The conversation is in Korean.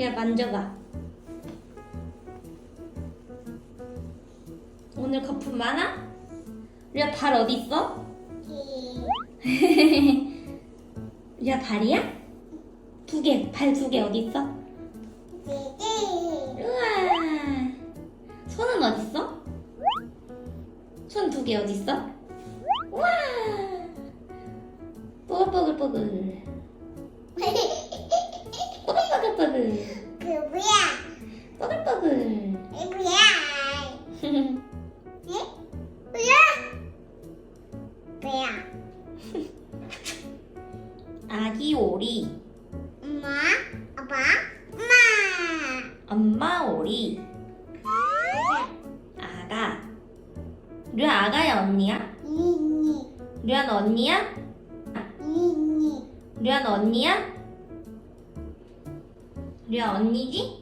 야 만져봐. 오늘 거품 많아? 야발 어디 있어? 야 발이야? 두 개, 발 두 개 어디 있어? 우와. 손은 어디 있어? 손 두 개 어디 있어? 우와. 뽀글뽀글뽀글. 뽀글뽀글뽀글. 그 뭐야? 뽀글뽀글. 이 뭐야? 예? 뭐야? 뭐야? 아기 오리. 엄마? 아빠? 엄마? 엄마 오리. 아가. 류아 아가야 언니야? 니니 류아는 언니야? 니니 류아는 언니야? 류아 언니지?